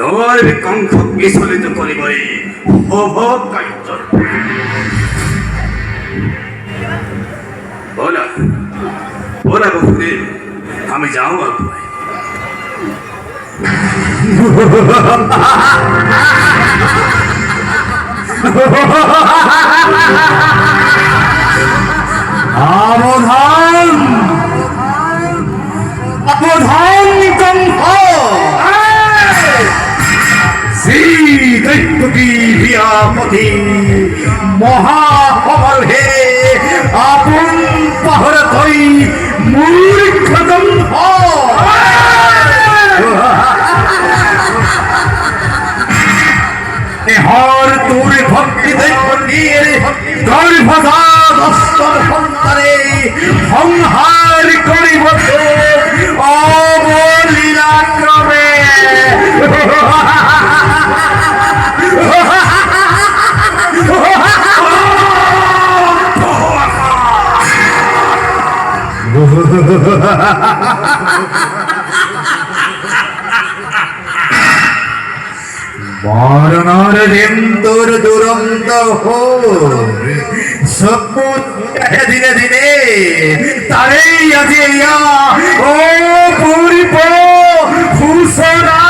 নয় বিকঙ্খ বিচলিত করিবই অভব কার্য বলা বলা বহুদেব আমি যাও আগুয়াই অবধান অবধান কম্প দৈত্যকী ভিয়াপতি মহাপবল হে, আপন পাহর থই মূর্খ কম্প হর তোর ভক্তি গর্ভদা সংহার করিব অবলীলাক্রমে মরণর রেন্দুর দুরন্ত সপুত ধীরে ধীরে তারেই আজ ও পুরী ফুসনা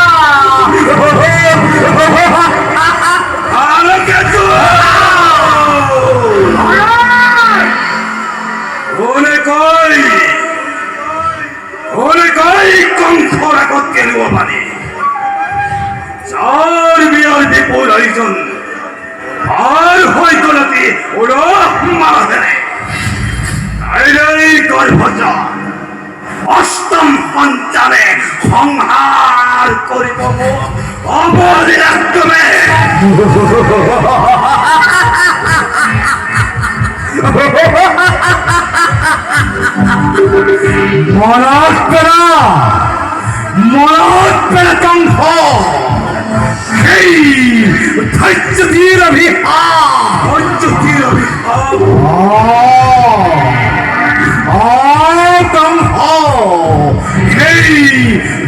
ওরে কই কঙ্খ রাগত কেন মানে চার বিয়ার বিপুল আয়োজন, আর হয়তো নাকি ওরা মারা গর্ভজা, অষ্টম পঞ্চালে সংহার করিব অবলীলাক্রমে। মনত পেরা মনত পেরা কঙ্খ সেই ধৈর্য ধীর পঞ্চতীর অভিশাপ কঙ্খ সেই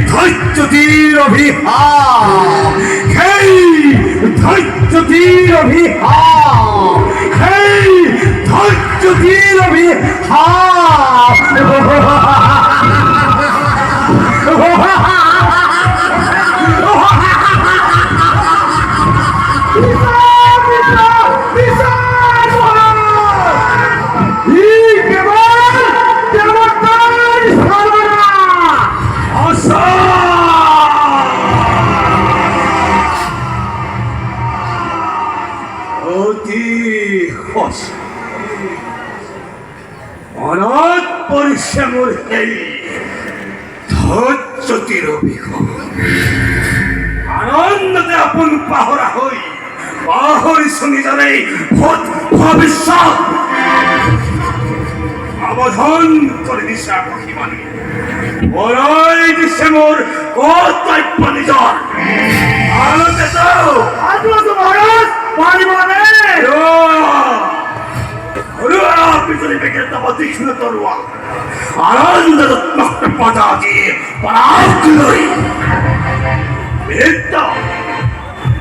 ধৈর্য ধীর অভিহা সেই ধৈর্য ধীর অভিহা সেই ধৈর্য ধীর অভিহা আশা পাহরা হই। পাহরি শুনি জানে ভূত ভবিষ্যৎ। আবধান করে দিশা কহিবানি বড়ই দিশে মোর কর্তব্য নিজর। আলোতে তো। আত্মত মহারাজ পানি মানে পিছনে বেঁকে তবা তীক্ষ্ণ তরুয়া আনন্দ রত্নকে পাতা দিয়ে পরাগ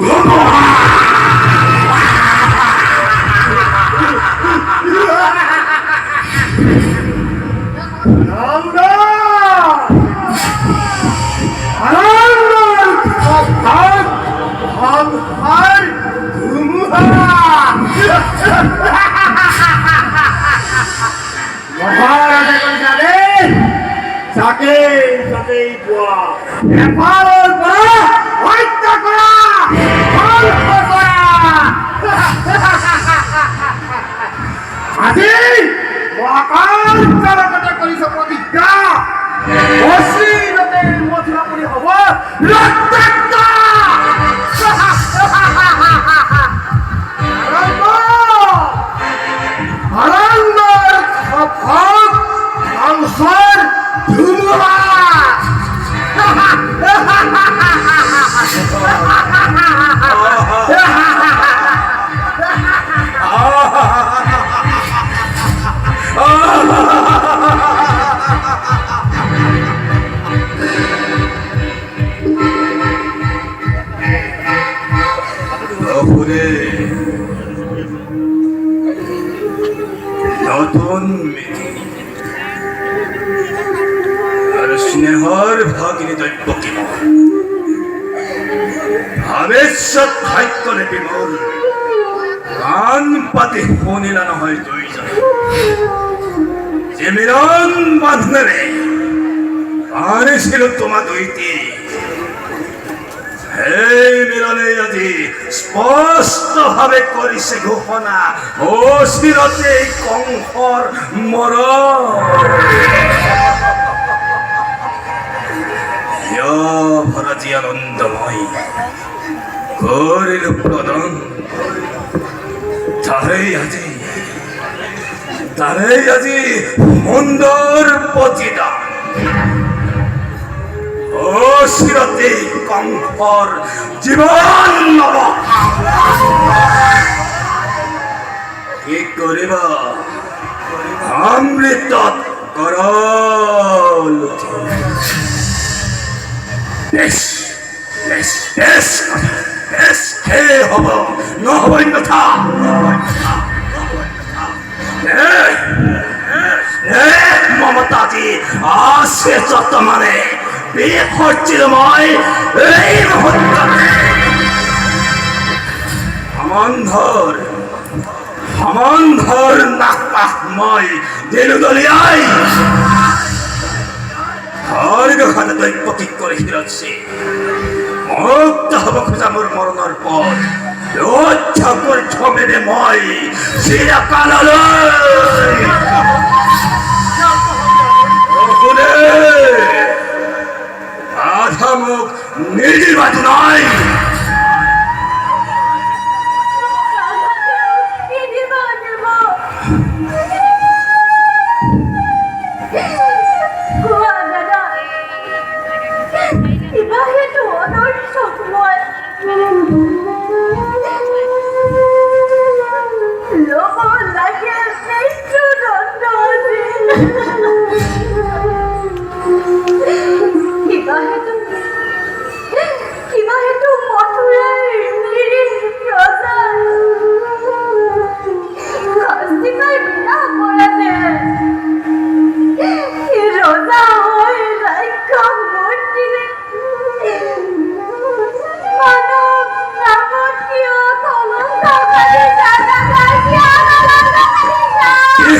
ধ্বংসর আনন্দ আনন্দ মহারাজে কোন জানেন যাকে যাকেই পোৱা এফালৰ পৰা হত্যা কৰা ধ্বংস কৰা আজি মহাকাঞ্চৰ লগতে কৰিছ প্ৰতিজ্ঞা অচিৰতে মথুৰাপুৰী হ'ব ৰক্তাক্ত আৰম্ভ পাতে শুনিলা নহয় দুইজন। যে মিলন বান্ধনেৰে আনিছিলো তোমা দুইটি? সেই মিলনে আজি স্পষ্ট ভাৱে কৰিছে ঘোষণা অচিৰতে কংসৰ মৰ ভৰজী আনন্দময় কৰিলো প্ৰদান তাৰে আজি তাৰে আজি সুন্দৰ প্ৰতিদান অচিৰতে কংসৰ জীৱন নব। কি কৰিবা অমৃতত কৰল বেশ বেশ বেশ বেশ। হে হব নহব অন্যথা মমতাজি আছে যত মানে। বিসর্জিত মই এই মুহূর্ততে সমান্ধৰ সমান্ধৰ নাপাহ মই দিলো দলিয়াই। হৰিগখানে দৈব্য কি কৰি হিৰছে মুক্ত হ'ব খোঁজা মোৰ মৰণৰ পর কৰি থমেৰে মই। ওপরে আধা মুখ নির্বাচন নয়।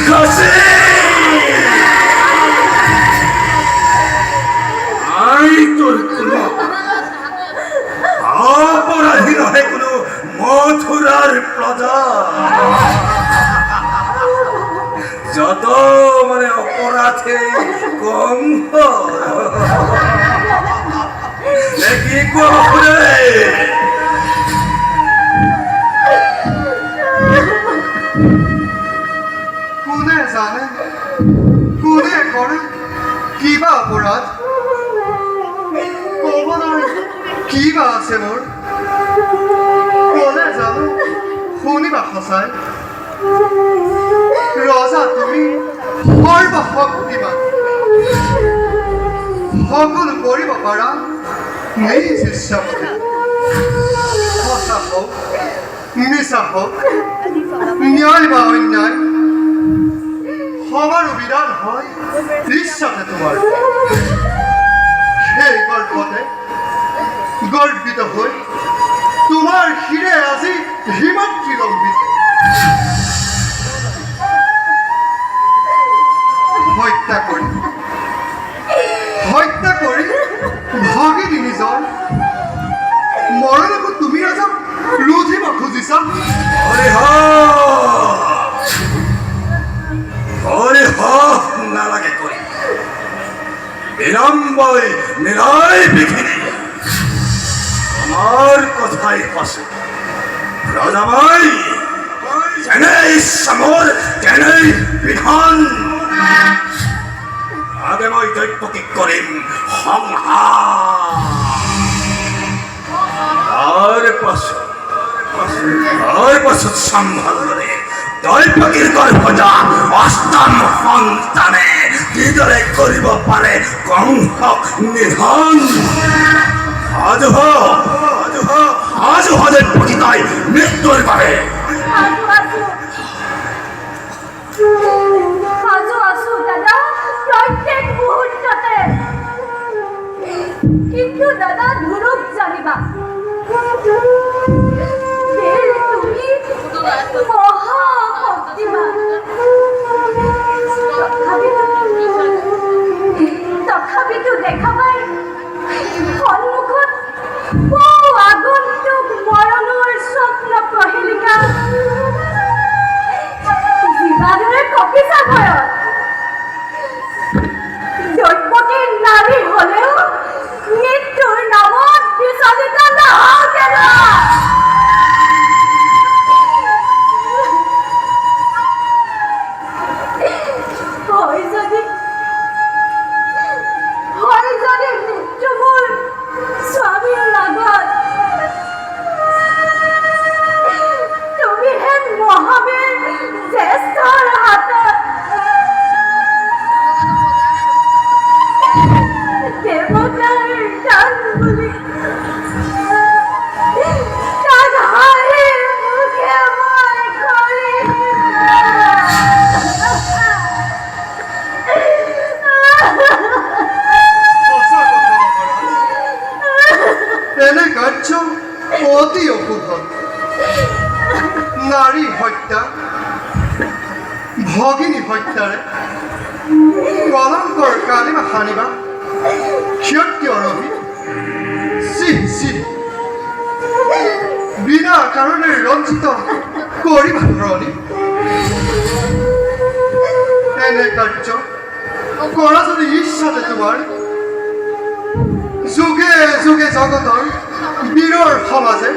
কি কৈছে আই তোর কোনো অপরাধী নহে কোনো মথুরার প্রজা যত মানে কঙ্ক দেখি করে ক'ব নোৱাৰি কিবা আছে মোৰ? ক'লে জানো শুনিবা সঁচাই। ৰজা, তুমি সৰ্বশক্তিমান সকলো কৰিব পাৰা। নিজ ইচ্ছামতে সঁচা হওক, মিছা হওক, ন্যায় বা অন্যায়। আমারও বিধান হয় ঈশ্বরে তোমার সেই গল্পতে গর্বিত হই, তোমার হিরে আজি হিমাদ্রি লম্বিত। হত্যা করি হত্যা করি ভাগিনি নিজৰ মৰণকো তুমি ৰাজা ৰুধিব খুজিছা। হৰি হৰি হরে হক না লাগে করি। বিলম্বই নিরয় বিঘিনি। আমার কথাই পাশে। রাজাবাই জেনেই সমর, জেনেই বিধান। আদেময় দৈত্যকে করেন সংহার আর পাশে আর পাশে সম্ভাল করেন হ সাজু হ দৈপকী তই মৃত্যুৰ বাবে আজু আজু আজু আজু দাদা প্রত্যেক মুহূর্ততে। কিন্তু দাদা ধুরুপ জানিবা। তুমি 是吧 ক্ষত্ৰিয় ৰবি চি চি বিনা কাৰণে ৰঞ্জিত কৰিবা ধৰণী এনে কাৰ্য কৰা যদি ইচ্ছাতে তোমাৰ যুগে যুগে জগতৰ বীৰৰ সমাজে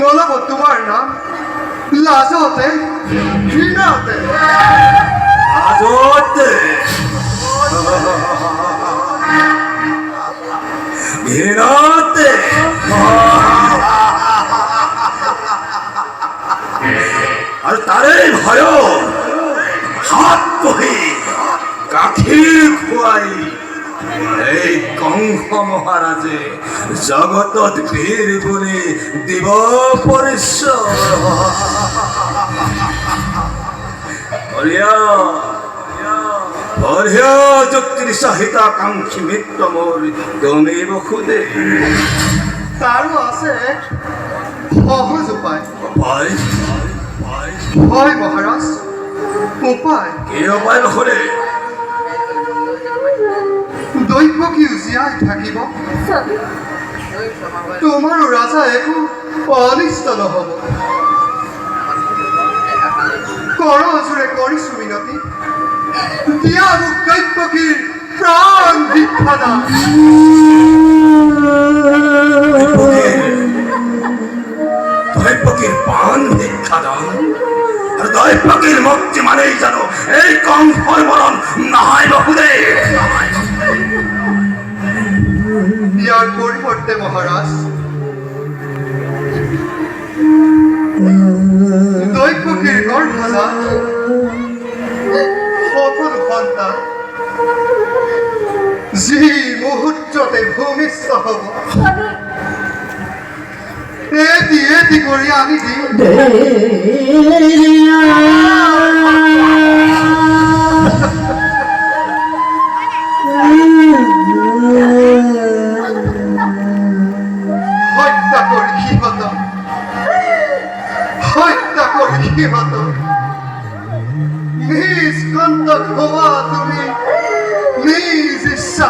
নলব তোমাৰ নাম, লাজতে, ঘৃণাতে। ঘৃণাতে আৰু তাৰে ভয়, হাত বহি গাখীৰ খুৱাই এই কংস মহাৰাজে জগতত বীৰ বুলি দিব পৰিচয় বলিয়া যুক্তিৰ চাহিতাকাংক্ষী মিত্ৰ মোৰ তুমি বসুদে তাৰো আছে সহজ উপায়। ভাই হয় মহাৰাজ উপায়। কি উপায় বসুদে দৈৱকীও জীয়াই থাকিব? তোমাৰো ৰাজা একো অনিষ্ট নহ'ব। কৰ কৰজোৰে কৰিছো মিনতি দিয়া মোক দৈৱকীৰ প্ৰাণ ভিক্ষা দান দৈপকীৰ পাণ ভিক্ষা দান আৰু দৈপকীৰ মুক্তি মানেই জানো এই কংসৰ মৰণ নহয় বসুদে ইয়াৰ পৰিৱৰ্তে মহাৰাজ দৈৱকীৰ গৰ্ভজাত সফল ভূমিষ্ঠ হ'ব এটি এটি কৰি আনি দিম হত্যা কৰি সিহঁত হত্যা কৰি সিহঁত নিজ কন্তক হোৱা তুমি নিজ ইচ্ছা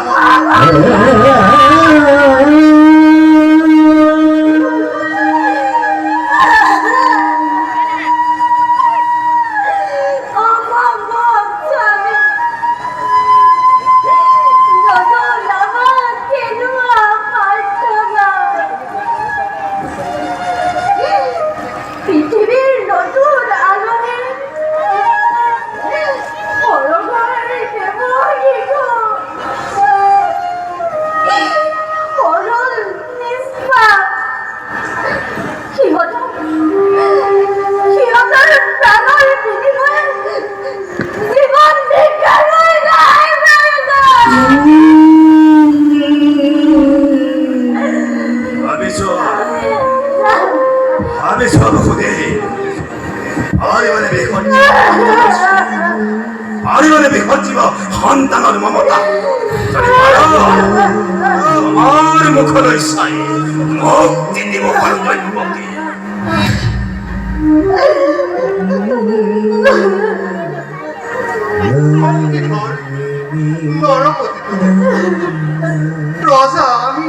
রজা, আমি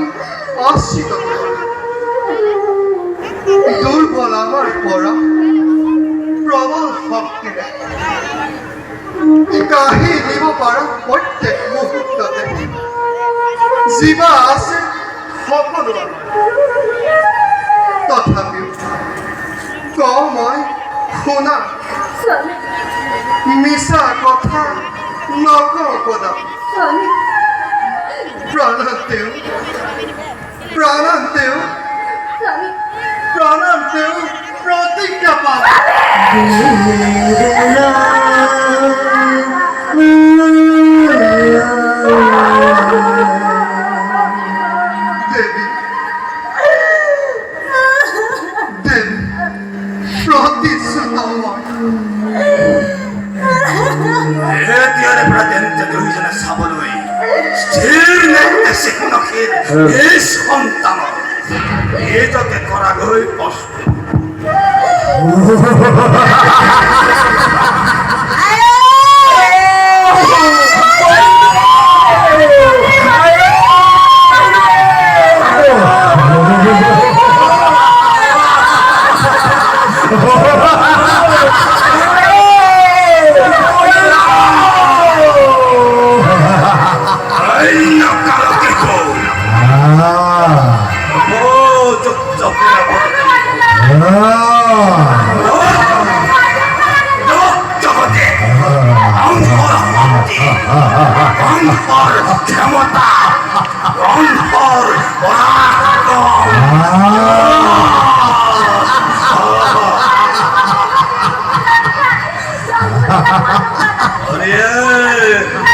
আশ্রিত দুর্বল আমার পরা প্রবল ভক্তিৰে গাহি দিব পাৰা প্ৰত্যেক মুহূৰ্ততে জীৱা আছে সকলো তথাপিও কওঁ মই শুনা, মিছা কথা কদাপি স্বামী। প্রাণান্তেও প্রাণান্তেও প্রাণান্তেও প্রতিজ্ঞা পাব। 어리얼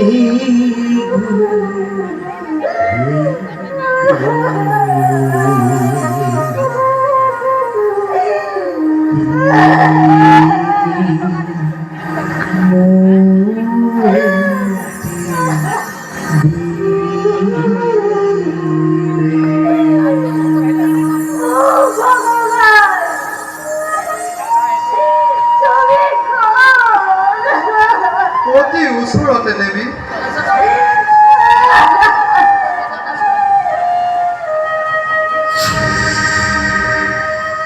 ও